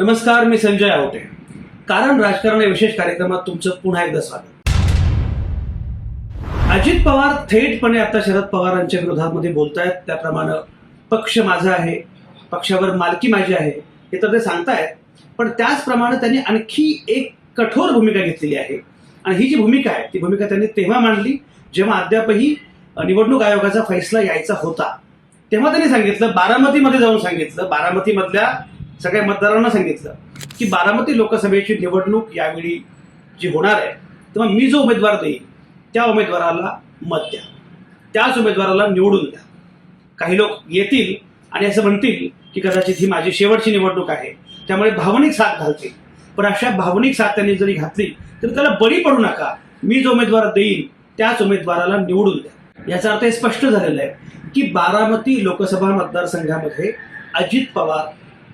नमस्कार मी संजय आवटे. कारण राजकारण या विशेष कार्यक्रमात तुमचं पुन्हा एकदा स्वागत. अजित पवार थेटपणे आता शरद पवारांच्या विरोधामध्ये बोलतायत. त्याप्रमाणे पक्ष माझा आहे पक्षावर मालकी माझी आहे हे तर ते सांगतायत. पण त्याचप्रमाणे त्यांनी आणखी एक कठोर भूमिका घेतलेली आहे. आणि ही जी भूमिका आहे ती भूमिका त्यांनी तेव्हा मांडली जेव्हा अद्यापही निवडणूक आयोगाचा फैसला यायचा होता. तेव्हा त्यांनी सांगितलं बारामतीमध्ये जाऊन सांगितलं. बारामतीमधल्या सगळ्या मतदारांना सांगितलं की बारामती लोकसभेची निवडणूक यावेळी जी होणार आहे तेव्हा मी जो उमेदवार देईन त्या उमेदवाराला मत द्या. त्याच उमेदवाराला निवडून द्या. काही लोक येतील आणि असं म्हणतील की कदाचित ही माझी शेवटची निवडणूक आहे त्यामुळे भावनिक साथ घालतील. पण अशा भावनिक साथ त्यांनी जरी घातली तर त्याला बळी पडू नका. मी जो उमेदवार देईन त्याच उमेदवाराला निवडून द्या. याचा अर्थ हे स्पष्ट झालेला आहे की बारामती लोकसभा मतदारसंघामध्ये अजित पवार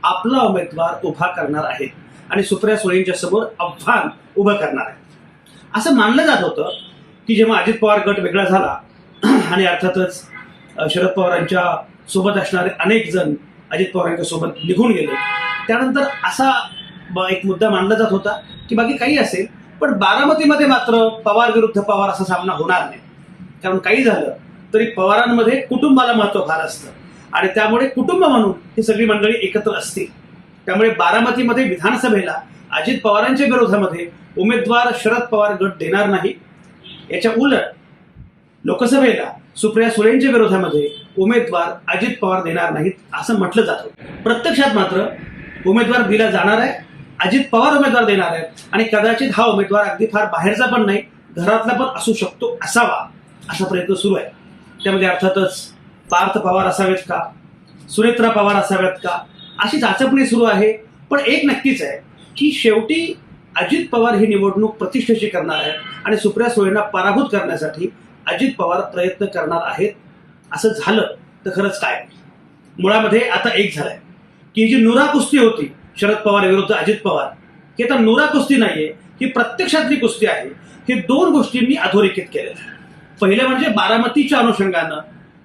आपला उमेदवार उभा करणार आहेत आणि सुप्रिया सुळेंच्या समोर आव्हान उभं करणार आहेत असं मानलं जात होतं की जेव्हा अजित पवार गट वेगळा झाला आणि अर्थातच शरद पवारांच्या सोबत असणारे अनेक जण अजित पवारांच्या सोबत निघून गेले. त्यानंतर असा एक मुद्दा मानला जात होता की बाकी काही असेल पण बारामतीमध्ये मात्र पवार विरुद्ध पवार असा सामना होणार नाही. कारण काही झालं तरी पवारांमध्ये कुटुंबाला महत्त्व फार असतं. आणि त्यामुळे कुटुंब म्हणून ही सगळी मंडळी एकत्र असतील. त्यामुळे बारामतीमध्ये विधानसभेला अजित पवारांच्या विरोधामध्ये उमेदवार शरद पवार गट देणार नाही. याच्या उलट लोकसभेला सुप्रिया सुळेंच्या विरोधामध्ये उमेदवार अजित पवार देणार नाहीत असं म्हटलं जातं प्रत्यक्षात मात्र उमेदवार दिला जाणार आहे अजित पवार उमेदवार देणार आहेत आणि कदाचित हा उमेदवार अगदी फार बाहेरचा पण नाही घरातला पण असू शकतो असावा असा प्रयत्न सुरू आहे. त्यामध्ये अर्थातच पार्थ पवार असावेत का? सुरेत्रा पवार असाव्यात का? अशी चाचपणी सुरू आहे. पण एक नक्कीच आहे की शेवटी अजित पवार ही निवडणूक प्रतिष्ठेची करणार आहे आणि सुप्रिया सुळेंना पराभूत करण्यासाठी अजित पवार प्रयत्न करणार आहेत. असं झालं तर खरंच काय? मुळामध्ये आता एक झालंय की जी नुरा कुस्ती होती शरद पवार विरुद्ध अजित पवार ही आता नुरा कुस्ती नाहीये ही प्रत्यक्षातली कुस्ती आहे. हे दोन गोष्टींनी अधोरेखित केल्या पहिलं म्हणजे बारामतीच्या अनुषंगानं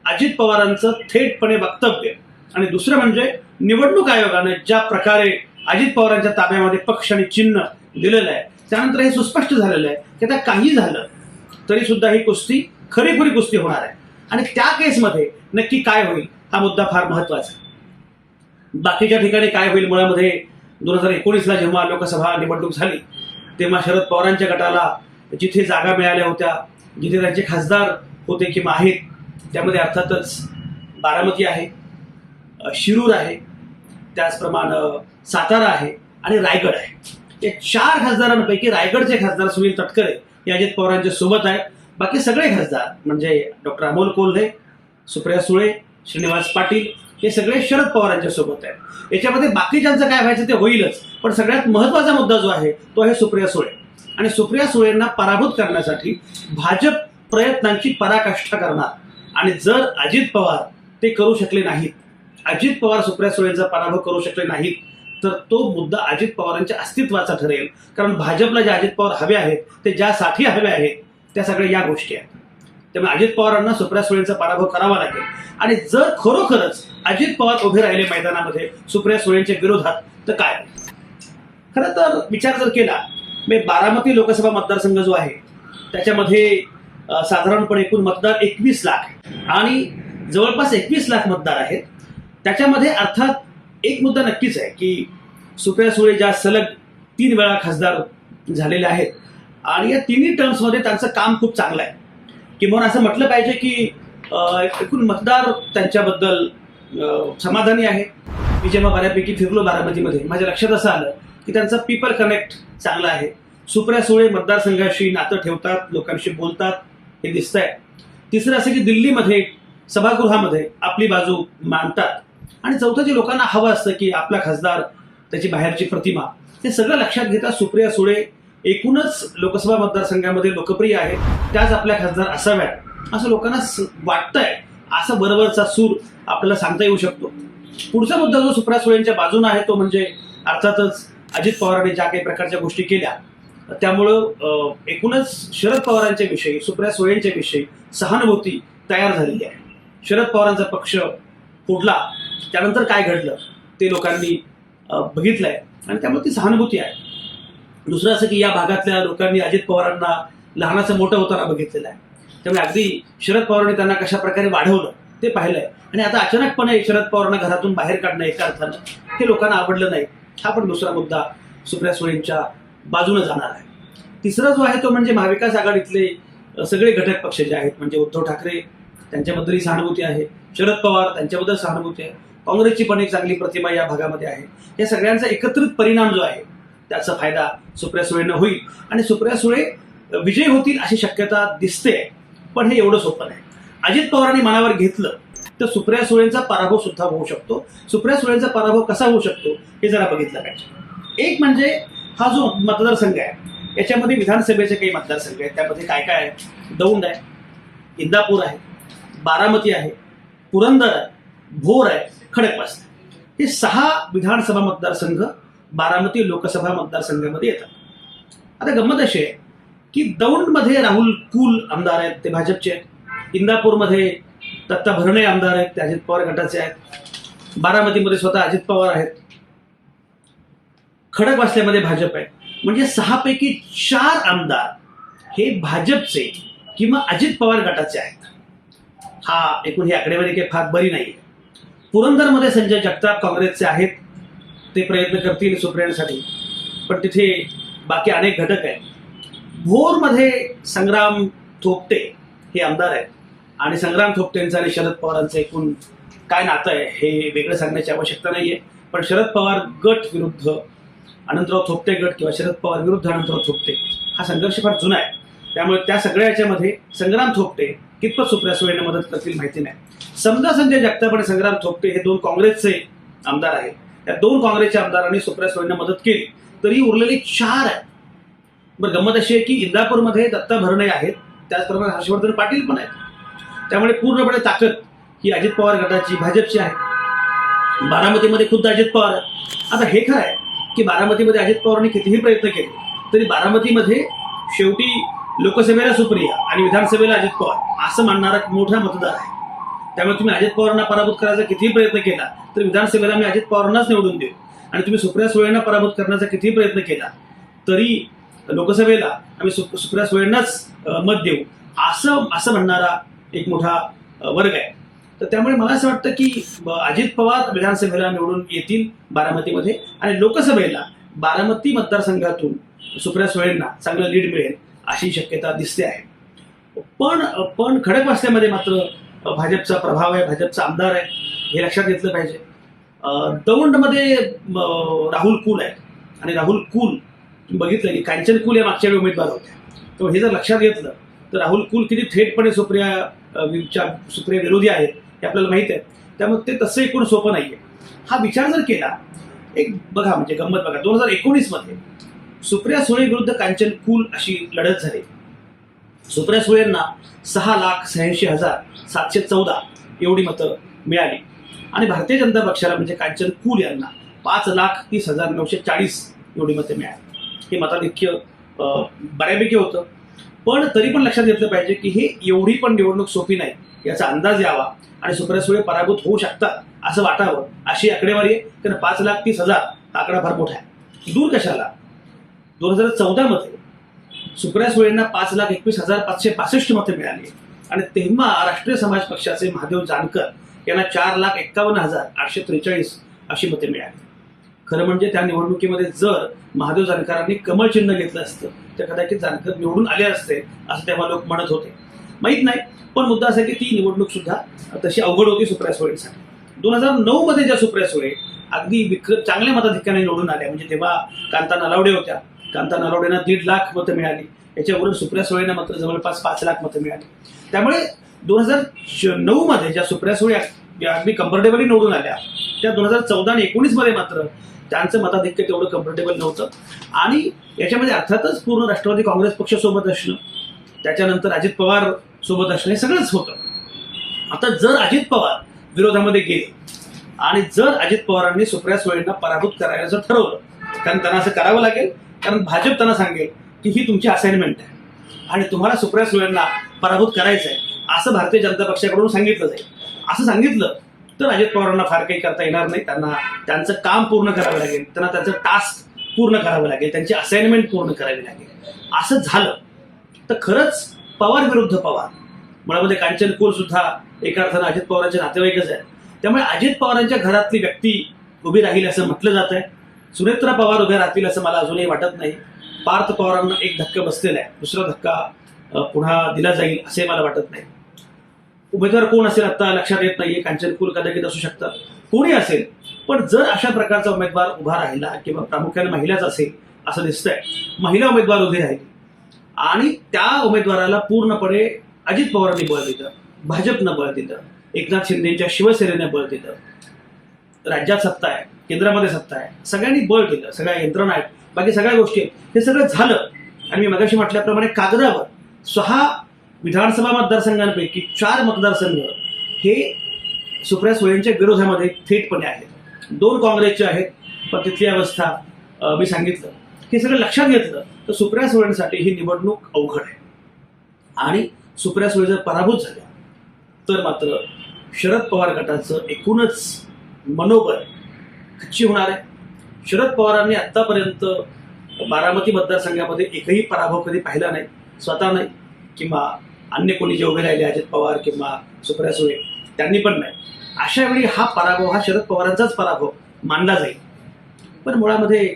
अजित पवारांचं थेटपणे वक्तव्य. आणि दुसरं म्हणजे निवडणूक आयोगानं ज्या प्रकारे अजित पवारांच्या ताब्यामध्ये पक्ष आणि चिन्ह दिलेलं आहे त्यानंतर हे सुस्पष्ट झालेलं आहे की आता काही झालं तरी सुद्धा ही कुस्ती खरीखुरी कुस्ती होणार आहे. आणि त्या केसमध्ये नक्की काय होईल हा मुद्दा फार महत्त्वाचा आहे. बाकीच्या ठिकाणी काय होईल मुळामध्ये दोन हजार एकोणीसला जेव्हा लोकसभा निवडणूक झाली तेव्हा शरद पवारांच्या गटाला जिथे जागा मिळाल्या होत्या जिथे त्यांचे खासदार होते किंवा आहेत त्यामध्ये अर्थातच बारामती आहे शिरूर आहे त्याचप्रमाणे सातारा आहे आणि रायगड आहे. या चार खासदारांपैकी रायगडचे खासदार सुनील तटकरे हे अजित पवारांच्या सोबत आहेत. बाकी सगळे खासदार म्हणजे डॉक्टर अमोल कोल्हे सुप्रिया सुळे श्रीनिवास पाटील हे सगळे शरद पवारांच्या सोबत आहेत. याच्यामध्ये बाकीच्यांचं काय व्हायचं ते होईलच पण सगळ्यात महत्त्वाचा मुद्दा जो आहे तो आहे सुप्रिया सुळे. आणि सुप्रिया सुळेंना पराभूत करण्यासाठी भाजप प्रयत्नांची पराकाष्ठा करणार. आणि जर अजित पवार ते करू शकले नाहीत अजित पवार सुप्रिया सुळेंचा पराभव करू शकले नाहीत तर तो मुद्दा अजित पवारांच्या अस्तित्वाचा ठरेल. कारण भाजपला जे अजित पवार हवे आहेत ते ज्यासाठी हवे आहेत त्या सगळ्या या गोष्टी आहेत. त्यामुळे अजित पवारांना सुप्रिया सुळेंचा पराभव करावा लागेल. आणि जर खरोखरच अजित पवार उभे राहिले मैदानामध्ये सुप्रिया सुळेंच्या विरोधात तर काय? खरं तर विचार जर केला मी बारामती लोकसभा मतदारसंघ जो आहे त्याच्यामध्ये साधारणपणे एकूण मतदार एकवीस लाख आणि जवळपास एकवीस लाख मतदार आहेत. त्याच्यामध्ये अर्थात एक मुद्दा नक्कीच आहे की सुप्रिया सुळे ज्या सलग तीन वेळा खासदार झालेले आहेत आणि या तिन्ही टर्म्समध्ये त्यांचं काम खूप चांगलं आहे. किंवा असं म्हटलं पाहिजे की एकूण मतदार त्यांच्याबद्दल समाधानी आहे. मी जेव्हा बऱ्यापैकी फिरलो बारामतीमध्ये माझ्या लक्षात असं आलं की त्यांचा पीपल कनेक्ट चांगला आहे. सुप्रिया सुळे मतदारसंघाशी नातं ठेवतात लोकांशी बोलतात हे दिसतंय. तिसरं असं की दिल्लीमध्ये सभागृहामध्ये आपली बाजू मांडतात. आणि चौथं जे लोकांना हवं असतं की आपला खासदार त्याची बाहेरची प्रतिमा हे सगळं लक्षात घेता सुप्रिया सुळे एकूणच लोकसभा मतदारसंघामध्ये लोकप्रिय आहेत. त्याच आपल्या खासदार असाव्यात. असं लोकांना वाटतंय. असं बरोबरचा सूर आपल्याला सांगता येऊ शकतो. पुढचा मुद्दा जो सुप्रिया सुळेंच्या बाजूने आहे तो म्हणजे अर्थातच अजित पवारांनी ज्या काही प्रकारच्या गोष्टी केल्या त्यामुळं एकूणच शरद पवारांच्या विषयी सुप्रिया सुळेंच्या विषयी सहानुभूती तयार झालेली आहे. शरद पवारांचा पक्ष फुटला त्यानंतर काय घडलं ते लोकांनी बघितलंय आणि त्यामुळे ती सहानुभूती आहे. दुसरं असं की या भागातल्या लोकांनी अजित पवारांना लहानाचं मोठं होताना बघितलेलं आहे. त्यामुळे अगदी शरद पवारांनी त्यांना कशा प्रकारे वाढवलं ते पाहिलंय. आणि आता अचानकपणे शरद पवारांना घरातून बाहेर काढणं एका अर्थानं हे लोकांना आवडलं नाही. हा पण दुसरा मुद्दा सुप्रिया सुळेंच्या बाजूने जाणार आहे. तिसरा जो आहे तो म्हणजे महाविकास आघाडीतले सगळे घटक पक्ष जे आहेत म्हणजे उद्धव ठाकरे त्यांच्याबद्दलही सहानुभूती आहे. शरद पवार त्यांच्याबद्दल सहानुभूती आहे. काँग्रेसची पण एक चांगली प्रतिमा या भागामध्ये आहे. या सगळ्यांचा एकत्रित परिणाम जो आहे त्याचा फायदा सुप्रिया सुळेनं होईल. आणि सुप्रिया सुळे विजय विजयी होतील अशी शक्यता दिसते पण हे एवढं सोपं नाही. अजित पवारांनी मनावर घेतलं तर सुप्रिया सुळेंचा पराभव सुद्धा होऊ शकतो. सुप्रिया सुळेंचा पराभव कसा होऊ शकतो हे जरा बघितलं पाहिजे. एक म्हणजे हा जो मतदारसंघ आहे याच्यामध्ये विधानसभेचे काही मतदारसंघ आहेत त्यामध्ये काय काय आहे? दौंड आहे इंदापूर आहे बारामती आहे पुरंदर आहे भोर आहे खडकवासला हे सहा विधानसभा मतदारसंघ बारामती लोकसभा मतदारसंघामध्ये येतात. आता गंमत अशी आहे की दौंडमध्ये राहुल कुल आमदार आहेत ते भाजपचे आहेत. इंदापूरमध्ये दत्ता भरणे आमदार आहेत ते अजित पवार गटाचे आहेत. बारामतीमध्ये स्वतः अजित पवार आहेत. खडकवासल्यामध्ये भाजप आहे. म्हणजे सहापैकी चार आमदार हे भाजपचे किंवा अजित पवार गटाचे आहेत. हा एकूण ही आकडेवारी काही फार बरी नाही पुरंदरमध्ये संजय जगताप काँग्रेसचे आहेत. ते प्रयत्न करतील सुप्रियांसाठी. पण तिथे बाकी अनेक घटक आहेत. भोरमध्ये संग्राम थोपटे हे आमदार आहेत. आणि संग्राम थोपटेंचं आणि शरद पवारांचं एकूण काय नातं आहे हे वेगळं सांगण्याची आवश्यकता नाही आहे पण शरद पवार गट विरुद्ध अनंतराव थोपटे गट किंवा शरद पवार विरुद्ध अनंतराव थोपटे. हा संघर्ष फार जुना आहे. त्यामुळे त्या सगळ्या याच्यामध्ये संग्राम थोपटे कितपत सुप्रिया सुळेंना मदत करतील माहिती नाही. समजा संजय जगताप आणि संग्राम थोपटे हे दोन काँग्रेसचे आमदार आहेत. त्या दोन काँग्रेसच्या आमदारांनी सुप्रिया सुळेंना मदत केली. तरी उरलेली चार आहेत. बरं गंमत अशी आहे की इंदापूरमध्ये दत्ता भरणे आहेत. त्याचप्रमाणे हर्षवर्धन पाटील पण आहेत. त्यामुळे पूर्णपणे ताकद ही अजित पवार गटाची भाजपची आहे. बारामतीमध्ये खुद्द अजित पवार आता हे खरं आहे. की बारामतीमध्ये अजित पवारांनी कितीही प्रयत्न केले तरी बारामतीमध्ये शेवटी लोकसभेला सुप्रिया आणि विधानसभेला अजित पवार असं मानणारा एक मोठा मतदार आहे. त्यामुळे तुम्ही अजित पवारांना पराभूत करायचा कितीही प्रयत्न केला तर विधानसभेला मी अजित पवारांनाच निवडून देऊ. आणि तुम्ही सुप्रिया सुळेंना पराभूत करण्याचा कितीही प्रयत्न केला तरी लोकसभेला आम्ही सुप्रिया सुळेंनाच मत देऊ असं असं म्हणणारा एक मोठा वर्ग आहे. तर त्यामुळे मला असं वाटतं की अजित पवार विधानसभेला निवडून येतील बारामतीमध्ये आणि लोकसभेला बारामती मतदारसंघातून सुप्रिया सुळेंना चांगलं लीड मिळेल अशी शक्यता दिसते आहे. पण पण खडकवासल्यामध्ये मात्र भाजपचा प्रभाव आहे भाजपचा आमदार आहे हे लक्षात घेतलं पाहिजे. दौंडमध्ये राहुल कुल आहे आणि राहुल कुल बघितलं की कांचन कुल या मागच्या वेळी उमेदवार होत्या. तर हे जर लक्षात घेतलं तर राहुल कुल किती थेटपणे सुप्रिया सुप्रिया विरोधी आहेत. हे आपल्याला माहीत आहे. त्यामुळे ते तसं एकूण सोपं नाहीये. हा विचार जर केला एक बघा म्हणजे गंमत बघा दोन हजार एकोणीसमध्ये सुप्रिया सुळे विरुद्ध कांचन कुल अशी लढत झाली. सुप्रिया सुळेंना सहा लाख शहाऐंशी हजार सातशे चौदा एवढी मतं मिळाली. आणि भारतीय जनता पक्षाला म्हणजे कांचन कुल यांना पाच लाख तीस हजार नऊशे चाळीस एवढी मतं मिळाली. हे मताधिक्य बऱ्यापैकी होतं. पण तरी पण लक्षात घेतलं पाहिजे की हे एवढी पण निवडणूक सोपी नाही. याचा अंदाज यावा आणि सुप्रिया सुळे पराभूत होऊ शकतात असं वाटावं अशी आकडेवारी आहे. कारण पाच लाख तीस हजार हा आकडा फार मोठा आहे. दूर कशाला? दोन हजार चौदामध्ये सुप्रिया सुळेंना पाच लाख एकवीस हजार पाचशे पासष्ट मतं मिळाली. आणि तेव्हा राष्ट्रीय समाज पक्षाचे महादेव जानकर यांना चार लाख एक्कावन्न हजार आठशे त्रेचाळीस अशी मते मिळाली. खरं म्हणजे त्या निवडणुकीमध्ये जर महादेव जानकरांनी कमळ चिन्ह घेतलं असतं तर कदाचित जानकर निवडून आले असते असं तेव्हा लोक म्हणत होते. माहीत नाही पण मुद्दा असा की ती निवडणूक सुद्धा तशी अवघड होती सुप्रिया सुळेसाठी. दोन हजार नऊ मध्ये ज्या सुप्रिया सुळे अगदी विक्र चांगल्या मताधिक्याने निवडून आल्या म्हणजे तेव्हा कांता नलावडे होत्या. कांता नलावडेंना दीड लाख मतं मिळाली. याच्यावरून सुप्रिया सुळेंना मात्र जवळपास पाच लाख मतं मिळाली. त्यामुळे दोन हजार नऊ मध्ये ज्या सुप्रिया सुळे अगदी कम्फर्टेबली निवडून आल्या त्या दोन हजार चौदा आणि एकोणीसमध्ये मात्र त्यांचं मताधिक्य तेवढं कम्फर्टेबल नव्हतं. आणि याच्यामध्ये अर्थातच पूर्ण राष्ट्रवादी काँग्रेस पक्ष सोबत असणं त्याच्यानंतर अजित पवार सोबत असणं हे सगळंच होतं. आता जर अजित पवार विरोधामध्ये गेले आणि जर अजित पवारांनी सुप्रिया सुळेंना पराभूत करायला जर ठरवलं कारण त्यांना असं करावं लागेल कारण भाजप त्यांना सांगेल की ही तुमची असाइनमेंट आहे आणि तुम्हाला सुप्रिया सुळेंना पराभूत करायचं आहे असं भारतीय जनता पक्षाकडून सांगितलं जाईल. असं सांगितलं तर अजित पवारांना फार काही करता येणार नाही. त्यांना त्यांचं काम पूर्ण करावं लागेल. त्यांना त्यांचं टास्क पूर्ण करावं लागेल. त्यांची असाइनमेंट पूर्ण करावी लागेल. असं झालं. तर खरंच पवार विरुद्ध पवार. मुळामध्ये कांचन कुल सुद्धा एका अर्थानं अजित पवारांचे नातेवाईकच आहे त्यामुळे अजित पवारांच्या घरातली व्यक्ती उभी राहील असं म्हटलं जात आहे. सुनेत्रा पवार उभ्या राहतील असं मला अजूनही वाटत नाही. पार्थ पवारांना एक धक्का बसलेला आहे. दुसरा धक्का पुन्हा दिला जाईल असे मला वाटत नाही. उमेदवार कोण असेल आता लक्षात येत नाहीये कांचन कुल कदाचित असू शकतात. कोणी असेल पण जर अशा प्रकारचा उमेदवार उभा राहिला किंवा प्रामुख्याने महिलाच असेल असं दिसतंय. महिला उमेदवार उभी राहिली आणि त्या उमेदवाराला पूर्णपणे अजित पवारांनी बळ दिलं भाजपनं बळ दिलं एकनाथ शिंदेच्या शिवसेनेने बळ दिलं. राज्यात सत्ता आहे केंद्रामध्ये सत्ता आहे सगळ्यांनी बळ दिलं सगळ्या यंत्रणा आहेत. बाकी सगळ्या गोष्टी आहेत. हे सगळं झालं. आणि मी मगाशी म्हटल्याप्रमाणे कागदावर सहा विधानसभा मतदारसंघांपैकी चार मतदारसंघ हे सुप्रिया सुळेंच्या विरोधामध्ये थेटपणे आहेत. दोन काँग्रेसचे आहेत पण तिथली अवस्था मी सांगितलं. हे सगळं लक्षात घेतलं तर सुप्रिया सुळेंसाठी ही निवडणूक अवघड आहे. आणि सुप्रिया सुळे जर पराभूत झाल्या तर मात्र शरद पवार गटाचं एकूणच मनोबल खच्ची होणार आहे. शरद पवारांनी आत्तापर्यंत बारामती मतदारसंघामध्ये एकही पराभव कधी पाहिला नाही स्वतः नाही किंवा अन्य कोणी जे उभे राहिले अजित पवार किंवा सुप्रिया सुळे त्यांनी पण नाही. अशा वेळी हा पराभव हा शरद पवारांचाच पराभव मानला जाईल. पण मुळामध्ये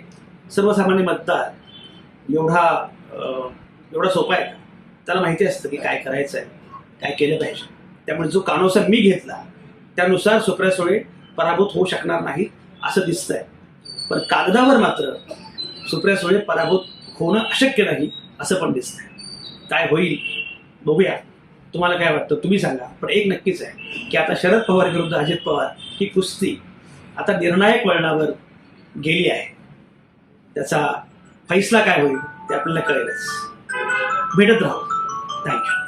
सर्वसामान्य मतदार एवढा एवढा सोपा आहे का? त्याला माहिती असतं की काय करायचं आहे काय केलं पाहिजे. त्यामुळे जो कानोसा मी घेतला त्यानुसार सुप्रिया सुळे पराभूत होऊ शकणार नाही असं दिसतंय. पण कागदावर मात्र सुप्रिया सुळे पराभूत होणं अशक्य नाही असं पण दिसतंय. काय होईल? बघूया. तुम्हाला काय वाटतं? तुम्ही सांगा. पण एक नक्कीच आहे की आता शरद पवार विरुद्ध अजित पवार ही कुस्ती आता निर्णायक वळणावर गेली आहे. त्याचा फैसला काय होईल ते आपल्याला कळेलच. भेटत राहू. थँक्यू